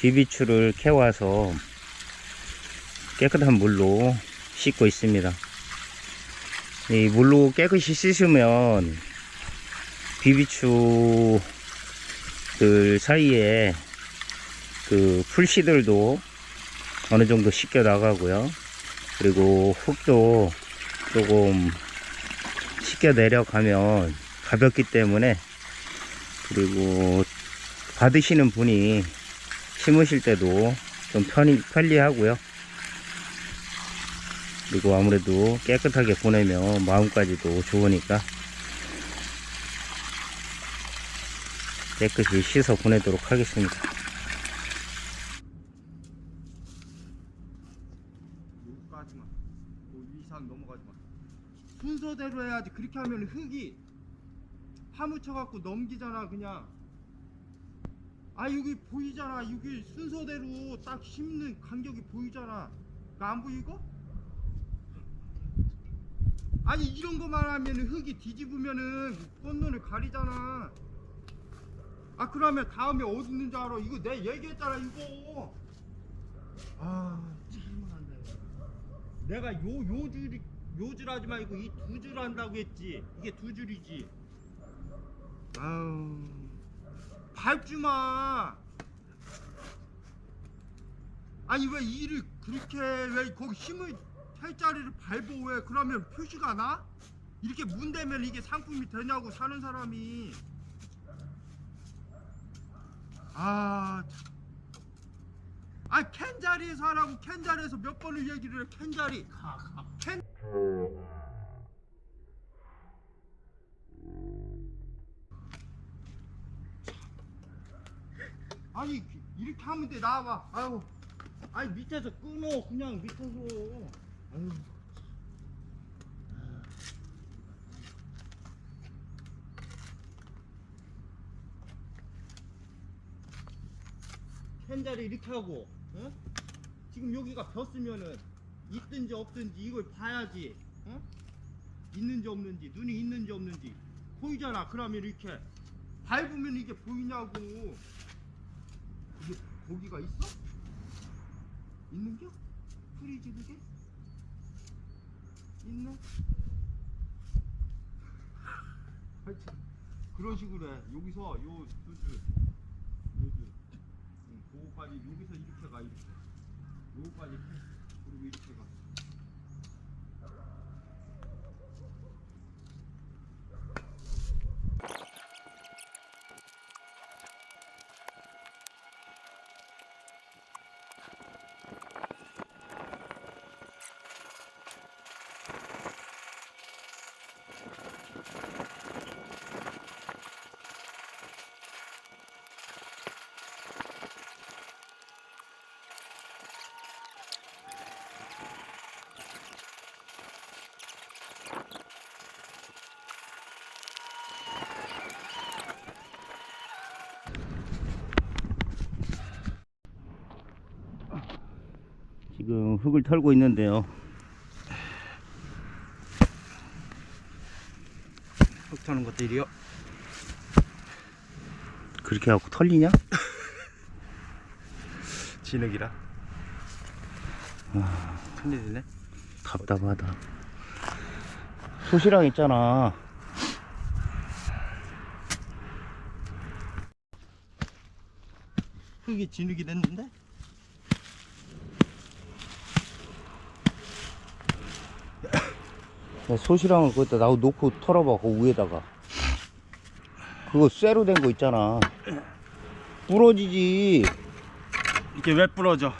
비비추를 캐와서 깨끗한 물로 씻고 있습니다. 이 물로 깨끗이 씻으면 비비추들 사이에 그 풀씨들도 어느 정도 씻겨 나가고요. 그리고 흙도 조금 씻겨 내려가면 가볍기 때문에 그리고 받으시는 분이 심으실 때도 좀 편히, 편리하고요. 그리고 아무래도 깨끗하게 보내면 마음까지도 좋으니까 깨끗이 씻어 보내도록 하겠습니다. 여기까지만 그 이상 넘어가지 마 순서대로 해야지 그렇게 하면 흙이 파묻혀 갖고 넘기잖아 그냥 아 여기 보이잖아. 여기 순서대로 딱 심는 간격이 보이잖아. 그거 안 보이고? 아니 이런 거만 하면 흙이 뒤집으면은 꽃눈을 가리잖아. 아 그러면 다음에 어디 있는지 알아? 이거 내 얘기했잖아 이거. 아 참한다 내가 요 요줄 요줄 하지 말고 이 두 줄 한다고 했지. 이게 두 줄이지. 아우 밟지 마 아니 왜 일을 그렇게 해? 왜 거기 힘을 할 자리를 밟어 왜 그러면 표시가 나? 이렇게 문대면 이게 상품이 되냐고 사는 사람이 아 참. 아 캔자리에서 하라고 캔자리에서 몇 번을 얘기를 해 캔자리 캔 아니 이렇게 하면 돼. 나와봐. 아유. 아니 밑에서 끊어. 그냥 밑에서. 아유. 캔자리 이렇게 하고 어? 지금 여기가 벼으면은 있든지 없든지 이걸 봐야지 어? 있는지 없는지 눈이 있는지 없는지 보이잖아. 그러면 이렇게 밟으면 이게 보이냐고 이게 고기가 있어? 있는겨? 풀이지 그게? 있네? 하여튼 그런 식으로 해 여기서 요 두줄 요줄 응, 그거까지 여기서 이렇게 가 이렇게 요거까지 해. 그리고 이렇게 가 지금 흙을 털고 있는데요. 흙 터는 것들이요 그렇게 하고 털리냐? 진흙이라 큰일이네 답답하다. 소시랑 있잖아. 흙이 진흙이 됐는데? 소시랑을 거기다 나고 놓고 털어봐, 그 위에다가. 그거 쇠로 된 거 있잖아. 부러지지. 이게 왜 부러져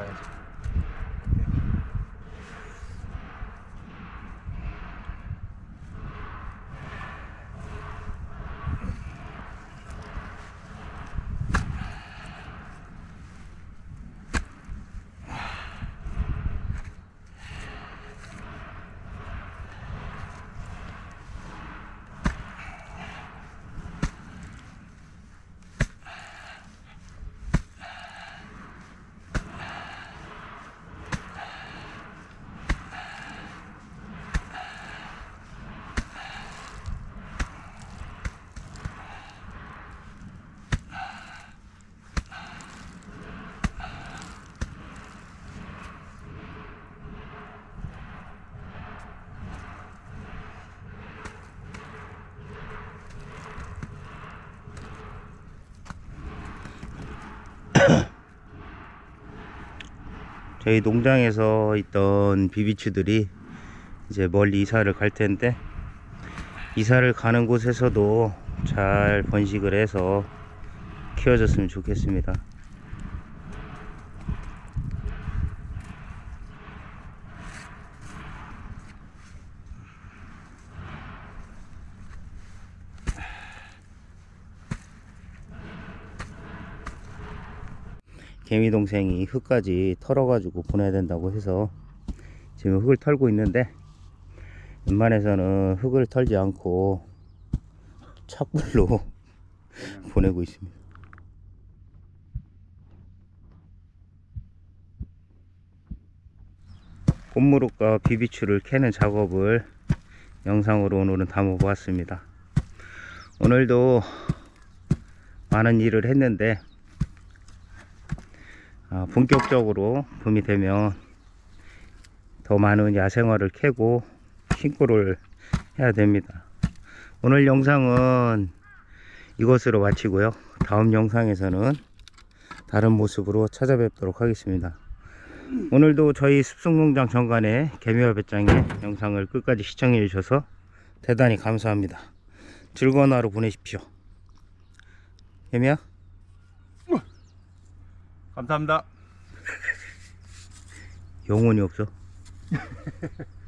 Right. 저희 농장에서 있던 비비추들이 이제 멀리 이사를 갈 텐데 이사를 가는 곳에서도 잘 번식을 해서 키워졌으면 좋겠습니다. 개미 동생이 흙까지 털어가지고 보내야 된다고 해서 지금 흙을 털고 있는데 웬만해서는 흙을 털지 않고 착불로 보내고 있습니다. 꽃무릇과 비비추를 캐는 작업을 영상으로 오늘은 담아 보았습니다. 오늘도 많은 일을 했는데 아, 본격적으로 봄이 되면 더 많은 야생화를 캐고 신고를 해야 됩니다. 오늘 영상은 이것으로 마치고요. 다음 영상에서는 다른 모습으로 찾아뵙도록 하겠습니다. 오늘도 저희 습성농장 정관의 개미와 배짱의 영상을 끝까지 시청해 주셔서 대단히 감사합니다. 즐거운 하루 보내십시오. 개미야? 감사합니다. 영혼이 없어.